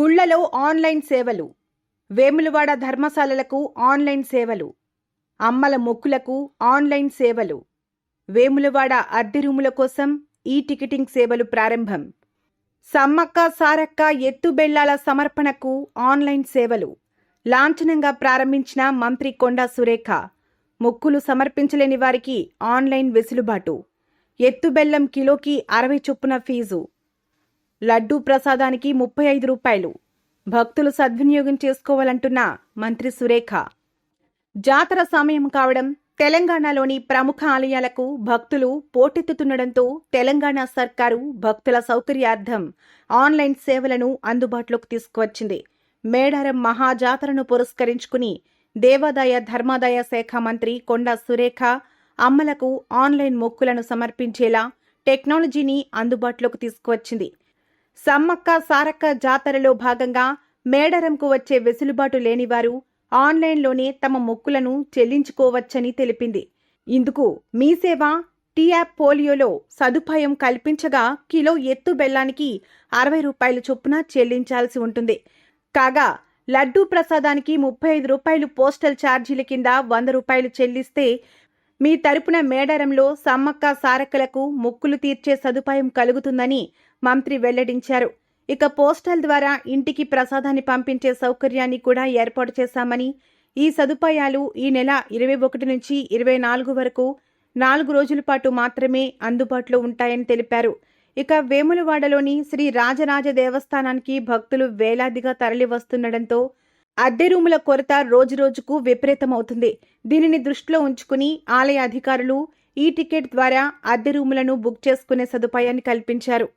గుళ్ళలో online సేవలు Vemulawada ధర్మశాలలకు online సేవలు అమ్మల మొక్కులకు ఆన్లైన్ సేవలు వేములవాడ అద్దె రూముల కోసం ఈ టికెటింగ్ సేవలు ప్రారంభం. సమ్మక్క సారక్క ఎత్తుబెళ్ళాల సమర్పణకు ఆన్లైన్ సేవలు. లాంఛనంగా ప్రారంభించిన మంత్రి కొండా సురేఖ మొక్కులు సమర్పించలేని వారికి ఆన్లైన్ వెసులుబాటు. ఎత్తుబెల్లం కిలోకి అరవై చొప్పున ఫీజు. లడ్డూ ప్రసాదానికి ముప్పై ఐదు రూపాయలు. భక్తులు సద్వినియోగం చేసుకోవాలంటున్న మంత్రి సురేఖ. జాతర సమయం కావడం తెలంగాణలోని ప్రముఖ ఆలయాలకు భక్తులు పోటెత్తుతుండటంతో తెలంగాణ సర్కారు భక్తుల సౌకర్యార్థం ఆన్లైన్ సేవలను అందుబాటులోకి తీసుకువచ్చింది. మేడారం మహాజాతరను పురస్కరించుకుని దేవాదాయ ధర్మాదాయ శాఖ మంత్రి కొండా సురేఖ అమ్మలకు ఆన్లైన్ మొక్కులను సమర్పించేలా టెక్నాలజీని అందుబాటులోకి తీసుకువచ్చింది. సమ్మక్క సారక్క జాతరలో భాగంగా మేడరంకు వచ్చే వెసులుబాటు లేనివారు ఆన్లైన్లోనే తమ మొక్కులను చెల్లించుకోవచ్చని తెలిపింది. ఇందుకు మీ సేవ టీ యాప్ పోలియోలో సదుపాయం కల్పించగా కిలో ఎత్తు బెల్లానికి అరవై రూపాయల చొప్పున చెల్లించాల్సి ఉంటుంది. కాగా లడ్డూ ప్రసాదానికి ముప్పై ఐదు రూపాయలు పోస్టల్ ఛార్జీల కింద వంద రూపాయలు చెల్లిస్తే మీ తరపున మేడారంలో సమ్మక్క సారక్కలకు మొక్కులు తీర్చే సదుపాయం కలుగుతుందని మంత్రి వెల్లడించారు. ఇక పోస్టల్ ద్వారా ఇంటికి ప్రసాదాన్ని పంపించే సౌకర్యాన్ని కూడా ఏర్పాటు చేశామని ఈ సదుపాయాలు ఈ నెల ఇరవై ఒకటి నుంచి ఇరవై నాలుగు వరకు నాలుగు రోజుల పాటు మాత్రమే అందుబాటులో ఉంటాయని తెలిపారు. ఇక వేములవాడలోని శ్రీ రాజరాజ దేవస్థానానికి భక్తులు వేలాదిగా తరలి వస్తుండటంతో అద్దె రూముల కొరత రోజురోజుకు విపరీతమవుతుంది. దీనిని దృష్టిలో ఉంచుకుని ఆలయ అధికారులు ఈ టికెట్ ద్వారా అద్దె రూములను బుక్ చేసుకునే సదుపాయాన్ని కల్పించారు.